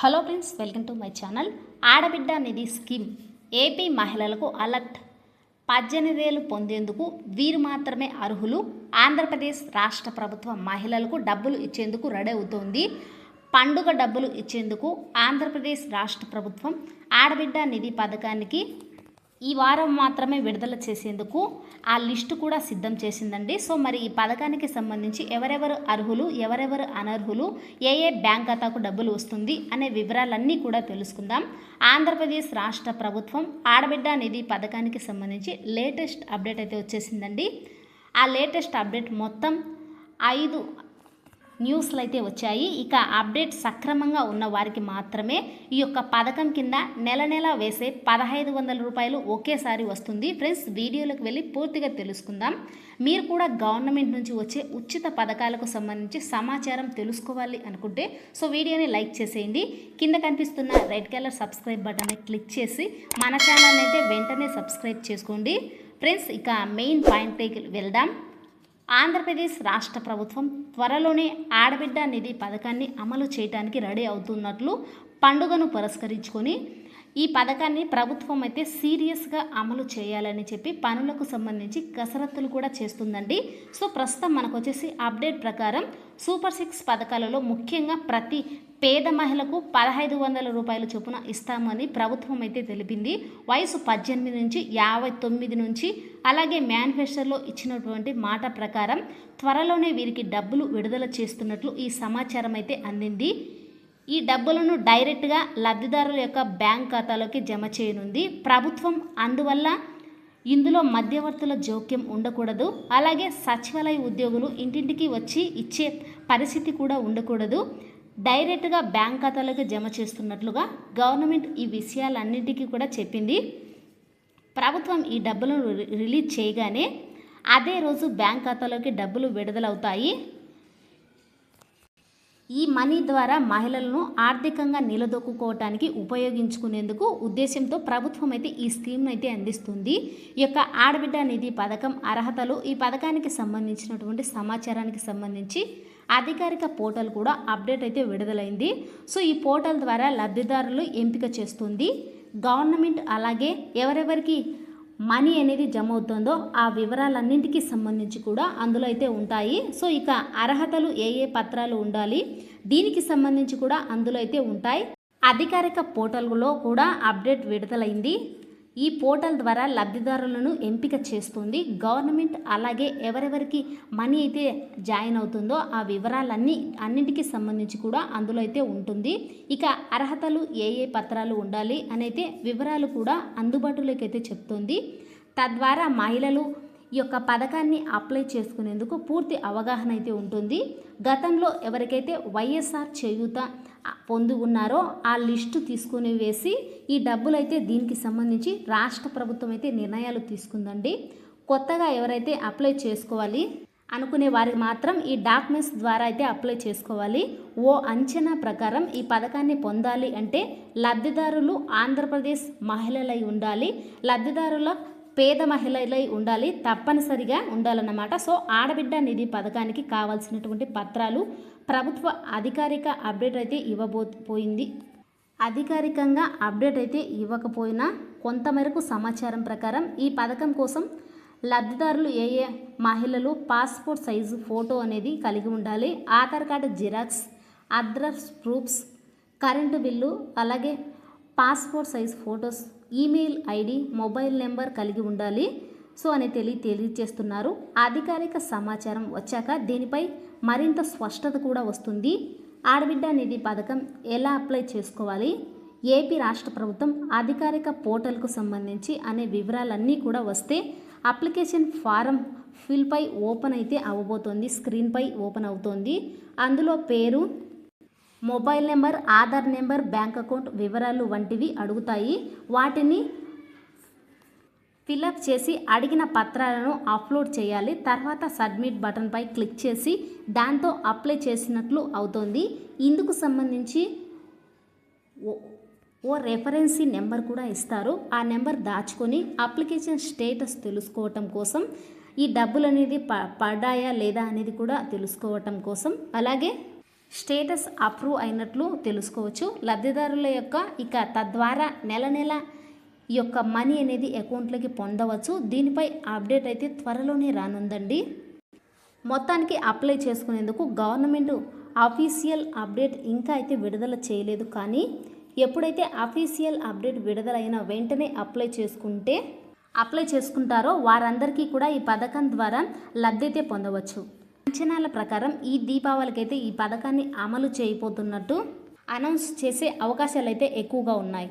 Hello friends welcome to my channel. Aadabidda Nidhi scheme. AP మహిళలకు alert. పద్దెనిమిది వేలు పొందేందుకు వీరు మాత్రమే అర్హులు. ఆంధ్రప్రదేశ్ రాష్ట్ర ప్రభుత్వం మహిళలకు డబ్బులు ఇచ్చేందుకు రెడీ అవుతోంది. పండుగ డబ్బులు ఇచ్చేందుకు ఆంధ్రప్రదేశ్ రాష్ట్ర ప్రభుత్వం ఆడబిడ్డ నిధి పథకానికి ఈ వారం మాత్రమే విడుదల చేసేందుకు ఆ లిస్టు కూడా సిద్ధం చేసిందండి. సో మరి ఈ పథకానికి సంబంధించి ఎవరెవరు అర్హులు ఎవరెవరు అనర్హులు ఏ ఏ బ్యాంక్ ఖాతాకు డబ్బులు వస్తుంది అనే వివరాలన్నీ కూడా తెలుసుకుందాం. ఆంధ్రప్రదేశ్ రాష్ట్ర ప్రభుత్వం ఆడబిడ్డ నిధి పథకానికి సంబంధించి లేటెస్ట్ అప్డేట్ అయితే వచ్చేసిందండి. ఆ లేటెస్ట్ అప్డేట్ మొత్తం ఐదు న్యూస్లు అయితే వచ్చాయి. ఇక అప్డేట్ సక్రమంగా ఉన్న వారికి మాత్రమే ఈ యొక్క పథకం కింద నెల నెల వేసే పదహైదు వందల రూపాయలు ఒకేసారి వస్తుంది. ఫ్రెండ్స్ వీడియోలోకి వెళ్ళి పూర్తిగా తెలుసుకుందాం. మీరు కూడా గవర్నమెంట్ నుంచి వచ్చే ఉచిత పథకాలకు సంబంధించి సమాచారం తెలుసుకోవాలి అనుకుంటే సో వీడియోని లైక్ చేసేయండి. కింద కనిపిస్తున్న రెడ్ కలర్ సబ్స్క్రైబ్ బటన్ని క్లిక్ చేసి మన ఛానల్ అయితే వెంటనే సబ్స్క్రైబ్ చేసుకోండి. ఫ్రెండ్స్ ఇక మెయిన్ పాయింట్కి వెళ్దాం. ఆంధ్రప్రదేశ్ రాష్ట్ర ప్రభుత్వం త్వరలోనే ఆడబిడ్డ నిధి పథకాన్ని అమలు చేయడానికి రెడీ అవుతున్నట్లు పండుగను పురస్కరించుకొని ఈ పథకాన్ని ప్రభుత్వం అయితే సీరియస్గా అమలు చేయాలని చెప్పి పనులకు సంబంధించి కసరత్తులు కూడా చేస్తుందండి. సో ప్రస్తుతం మనకు వచ్చేసి అప్డేట్ ప్రకారం సూపర్ సిక్స్ పథకాలలో ముఖ్యంగా ప్రతి పేద మహిళకు పదహైదు వందల రూపాయల చొప్పున ఇస్తామని ప్రభుత్వం అయితే తెలిపింది. వయసు పద్దెనిమిది నుంచి యాభై తొమ్మిది నుంచి అలాగే మేనిఫెస్టోలో ఇచ్చినటువంటి మాట ప్రకారం త్వరలోనే వీరికి డబ్బులు విడుదల చేస్తున్నట్లు ఈ సమాచారం అయితే అందింది. ఈ డబ్బులను డైరెక్ట్గా లబ్ధిదారుల యొక్క బ్యాంక్ ఖాతాలోకి జమ చేయనుంది. ప్రభుత్వం అందువల్ల ఇందులో మధ్యవర్తుల జోక్యం ఉండకూడదు. అలాగే సచివాలయ ఉద్యోగులు ఇంటింటికి వచ్చి ఇచ్చే పరిస్థితి కూడా ఉండకూడదు. డైరెక్ట్గా బ్యాంక్ ఖాతాలకు జమ చేస్తున్నట్లుగా గవర్నమెంట్ ఈ విషయాలన్నిటికీ కూడా చెప్పింది. ప్రభుత్వం ఈ డబ్బులను రి- రిలీజ్ చేయగానే అదే రోజు బ్యాంక్ ఖాతాలోకి డబ్బులు విడుదలవుతాయి. ఈ మనీ ద్వారా మహిళలను ఆర్థికంగా నిలదొక్కుకోవటానికి ఉపయోగించుకునేందుకు ఉద్దేశంతో ప్రభుత్వం అయితే ఈ స్కీమ్ను అయితే అందిస్తుంది. ఈ యొక్క ఆడబిడ్డ నిధి పథకం అర్హతలు ఈ పథకానికి సంబంధించినటువంటి సమాచారానికి సంబంధించి అధికారిక పోర్టల్ కూడా అప్డేట్ అయితే విడుదలైంది. సో ఈ పోర్టల్ ద్వారా లబ్ధిదారులు ఎంపిక చేస్తుంది. గవర్నమెంట్ అలాగే ఎవరెవరికి మనీ అనేది జమ అవుతుందో ఆ వివరాలన్నింటికి సంబంధించి కూడా అందులో అయితే ఉంటాయి. సో ఇక అర్హతలు ఏ ఏ పత్రాలు ఉండాలి దీనికి సంబంధించి కూడా అందులో అయితే ఉంటాయి. అధికారిక పోర్టల్లో కూడా అప్డేట్ విడుదలైంది. ఈ పోర్టల్ ద్వారా లబ్ధిదారులను ఎంపిక చేస్తుంది. గవర్నమెంట్ అలాగే ఎవరెవరికి మనీ అయితే జాయిన్ అవుతుందో ఆ వివరాలన్నీ అన్నింటికి సంబంధించి కూడా అందులో అయితే ఉంటుంది. ఇక అర్హతలు ఏ ఏ పత్రాలు ఉండాలి అనైతే వివరాలు కూడా అందుబాటులోకి అయితే చెప్తుంది. తద్వారా మహిళలు ఈ యొక్క పథకాన్ని అప్లై చేసుకునేందుకు పూర్తి అవగాహన అయితే ఉంటుంది. గతంలో ఎవరికైతే వైఎస్ఆర్ చేయూత పొంది ఉన్నారో ఆ లిస్టు తీసుకుని వేసి ఈ డబ్బులు అయితే దీనికి సంబంధించి రాష్ట్ర ప్రభుత్వం అయితే నిర్ణయాలు తీసుకుందండి. కొత్తగా ఎవరైతే అప్లై చేసుకోవాలి అనుకునే వారికి మాత్రం ఈ డాక్యుమెంట్స్ ద్వారా అయితే అప్లై చేసుకోవాలి. ఓ అంచనా ప్రకారం ఈ పథకాన్ని పొందాలి అంటే లబ్ధిదారులు ఆంధ్రప్రదేశ్ మహిళలై ఉండాలి. లబ్ధిదారుల పేద మహిళలై ఉండాలి తప్పనిసరిగా ఉండాలన్నమాట. సో ఆడబిడ్డ నిధి పథకానికి కావాల్సినటువంటి పత్రాలు ప్రభుత్వ అధికారిక అప్డేట్ అయితే ఇవ్వబోపోయింది. అధికారికంగా అప్డేట్ అయితే ఇవ్వకపోయినా కొంతమేరకు సమాచారం ప్రకారం ఈ పథకం కోసం లబ్ధిదారులు ఏ ఏ మహిళలు పాస్పోర్ట్ సైజు ఫోటో అనేది కలిగి ఉండాలి. Aadhaar card xerox address proofs current bill అలాగే passport size photos email ID mobile number కలిగి ఉండాలి. సో అని తెలియ తెలియజేస్తున్నారు. అధికారిక సమాచారం వచ్చాక దీనిపై మరింత స్పష్టత కూడా వస్తుంది. ఆడబిడ్డ నిధి పథకం ఎలా అప్లై చేసుకోవాలి? ఏపీ రాష్ట్ర ప్రభుత్వం అధికారిక పోర్టల్కు సంబంధించి అనే వివరాలన్నీ కూడా వస్తే అప్లికేషన్ ఫారం ఫిల్పై ఓపెన్ అయితే అవ్వబోతోంది స్క్రీన్పై ఓపెన్ అవుతోంది. అందులో పేరు mobile number Aadhaar number bank account వివరాలు వంటివి అడుగుతాయి. వాటిని ఫిలప్ చేసి అడిగిన పత్రాలను అప్లోడ్ చేయాలి. తర్వాత సబ్మిట్ బటన్పై క్లిక్ చేసి దాంతో అప్లై చేసినట్లు అవుతుంది. ఇందుకు సంబంధించి ఓ- ఓ రెఫరెన్సీ నెంబర్ కూడా ఇస్తారు. ఆ నెంబర్ దాచుకొని అప్లికేషన్ స్టేటస్ తెలుసుకోవటం కోసం ఈ డబ్బులు అనేది ప పడ్డాయా లేదా అనేది కూడా తెలుసుకోవటం కోసం. అలాగే స్టేటస్ అప్రూవ్ అయినట్లు తెలుసుకోవచ్చు. లబ్ధిదారుల యొక్క ఇక తద్వారా నెల నెల ఈ యొక్క మనీ అనేది అకౌంట్లోకి పొందవచ్చు. దీనిపై అప్డేట్ అయితే త్వరలోనే రానుందండి. మొత్తానికి అప్లై చేసుకునేందుకు గవర్నమెంట్ ఆఫీషియల్ అప్డేట్ ఇంకా అయితే విడుదల చేయలేదు. కానీ ఎప్పుడైతే అఫీషియల్ అప్డేట్ విడుదలైన వెంటనే అప్లై చేసుకుంటే అప్లై చేసుకుంటారో వారందరికీ కూడా ఈ పథకం ద్వారా లబ్ధి అయితే పొందవచ్చు. అంచనాల ప్రకారం ఈ దీపావళికైతే ఈ పథకాన్ని అమలు చేయబోతున్నట్టు అనౌన్స్ చేసే అవకాశాలు అయితే ఎక్కువగా ఉన్నాయి.